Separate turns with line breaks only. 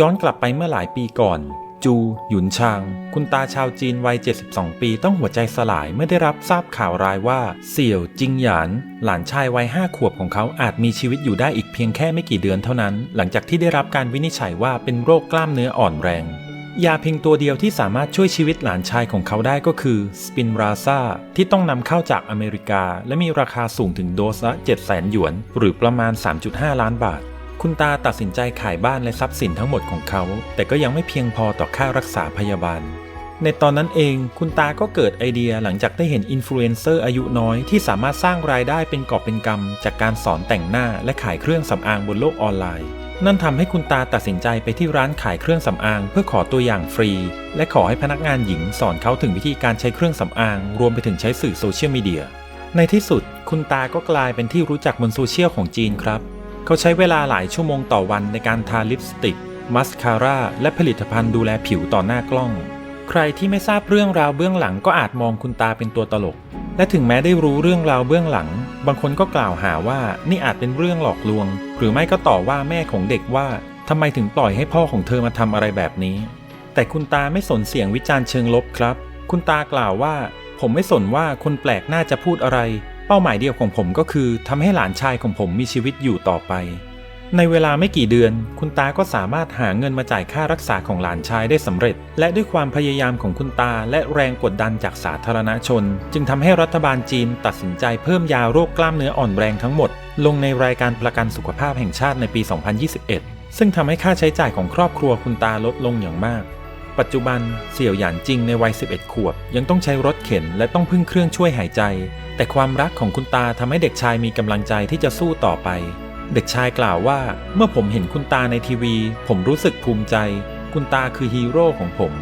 ย้อนกลับไปเมื่อหลายปีก่อน จู หยุนชาง คุณตาชาวจีนวัย 72 ปีต้องหัวใจสลายเมื่อได้รับทราบข่าวร้ายว่า เสี่ยวจิงหยาน หลานชายวัย5ขวบของเขาอาจมีชีวิตอยู่ได้อีกเพียงแค่ไม่กี่เดือนเท่านั้น หลังจากที่ได้รับการวินิจฉัยว่าเป็นโรคกล้ามเนื้ออ่อนแรงยาเพียงตัวเดียวที่สามารถช่วยชีวิตหลานชายของเขาได้ก็คือสปินราซาที่ต้องนำเข้าจากอเมริกา และมีราคาสูงถึงโดสละ700,000หยวน หรือประมาณ 3.5 ล้านบาท คุณตาตัดสินใจขายบ้านและทรัพย์สินทั้งหมดของเขา แต่ก็ยังไม่เพียงพอต่อค่ารักษาพยาบาล ในตอนนั้นเอง คุณตาก็เกิดไอเดียหลังจากได้เห็นอินฟลูเอนเซอร์อายุน้อยที่สามารถสร้างรายได้เป็นกอบเป็นกำจากการสอนแต่งหน้าและขายเครื่องสำอางบนโลกออนไลน์ นั่นทำให้คุณตาตัดสินใจไปที่ร้านขายเครื่องสำอาง เพื่อขอตัวอย่างฟรี และขอให้พนักงานหญิงสอนเขาถึงวิธีการใช้เครื่องสำอาง รวมไปถึงใช้สื่อโซเชียลมีเดียในที่สุด คุณตาก็กลายเป็นที่รู้จักบนโซเชียลของจีนครับ เขาใช้เวลาหลายชั่วโมงต่อวันในการทาลิปสติก มัสคาร่า และผลิตภัณฑ์ดูแลผิวต่อหน้ากล้อง ใครที่ไม่ทราบเรื่องราวเบื้องหลังก็อาจมองคุณตาเป็นตัวตลก และถึงแม้ได้รู้เรื่องราวเบื้องหลัง บางคนก็กล่าวหาว่านี่อาจเป็นเรื่องหลอกลวง หรือไม่ก็ต่อว่าแม่ของเด็กว่าทำไมถึงปล่อยให้พ่อของเธอมาทำอะไรแบบนี้ แต่คุณตาไม่สนเสียงวิจารณ์เชิงลบครับ คุณตากล่าวว่า ผมไม่สนว่าคนแปลกหน้าจะพูดอะไร เป้าหมายเดียวของผมก็คือทำให้หลานชายของผมมีชีวิตอยู่ต่อไป ในเวลาไม่กี่เดือน คุณตาก็สามารถหาเงินมาจ่ายค่ารักษาของหลานชายได้สำเร็จ และด้วยความพยายามของคุณตาและแรงกดดันจากสาธารณชน จึงทำให้รัฐบาลจีนตัดสินใจเพิ่มยาโรคกล้ามเนื้ออ่อนแรงทั้งหมด ลงในรายการประกันสุขภาพแห่งชาติในปี 2021 ซึ่งทำให้ค่าใช้จ่ายของครอบครัวคุณตาลดลงอย่างมาก ปัจจุบันเสี่ยวหยานจริงในวัย 11 ขวบ ยังต้องใช้รถเข็นและต้องพึ่งเครื่องช่วยหายใจ แต่ความรักของคุณตาทำให้เด็กชายมีกำลังใจที่จะสู้ต่อไป เด็กชายกล่าวว่า เมื่อผมเห็นคุณตาในทีวี ผมรู้สึกภูมิใจ คุณตาคือฮีโร่ของผม